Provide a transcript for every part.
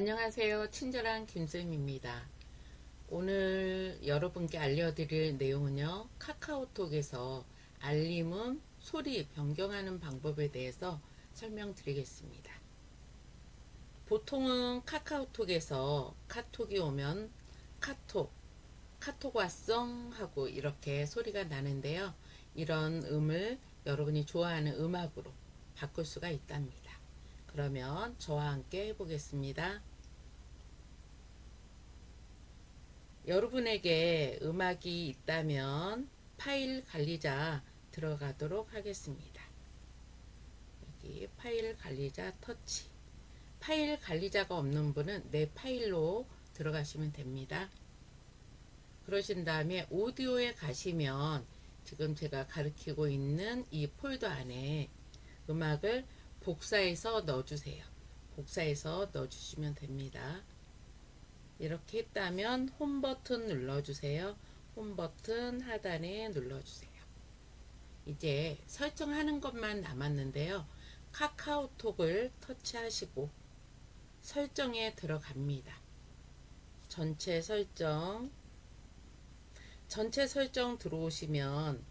안녕하세요. 친절한 김쌤입니다. 오늘 여러분께 알려드릴 내용은요. 카카오톡에서 알림음 소리 변경하는 방법에 대해서 설명드리겠습니다. 보통은 카카오톡에서 카톡이 오면 카톡, 카톡 왔성 하고 이렇게 소리가 나는데요. 이런 음을 여러분이 좋아하는 음악으로 바꿀 수가 있답니다. 그러면 저와 함께 해보겠습니다. 여러분에게 음악이 있다면 파일 관리자 들어가도록 하겠습니다. 여기 파일 관리자 터치. 파일 관리자가 없는 분은 내 파일로 들어가시면 됩니다. 그러신 다음에 오디오에 가시면 지금 제가 가리키고 있는 이 폴더 안에 음악을 복사해서 넣어주세요. 복사해서 넣어주시면 됩니다. 이렇게 했다면 홈 버튼 눌러주세요. 홈 버튼 하단에 눌러주세요. 이제 설정하는 것만 남았는데요. 카카오톡을 터치하시고 설정에 들어갑니다. 전체 설정 전체 설정 들어오시면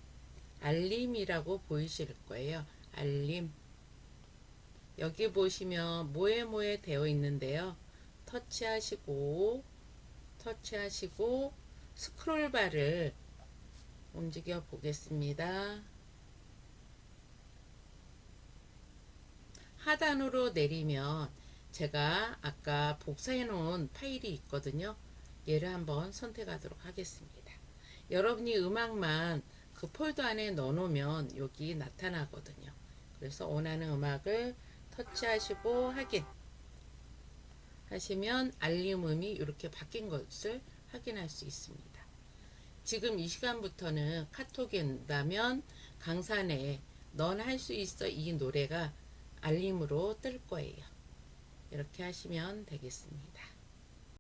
알림이라고 보이실 거예요. 알림 여기 보시면 뭐에 뭐에 되어 있는데요. 터치하시고 터치하시고 스크롤 바를 움직여 보겠습니다. 하단으로 내리면 제가 아까 복사해 놓은 파일이 있거든요. 얘를 한번 선택하도록 하겠습니다. 여러분이 음악만 그 폴더 안에 넣어 놓으면 여기 나타나거든요. 그래서 원하는 음악을 터치하시고 확인 하시면 알림음이 이렇게 바뀐 것을 확인할 수 있습니다. 지금 이 시간부터는 카톡이 온다면 강산에 넌 할 수 있어 이 노래가 알림으로 뜰 거예요. 이렇게 하시면 되겠습니다.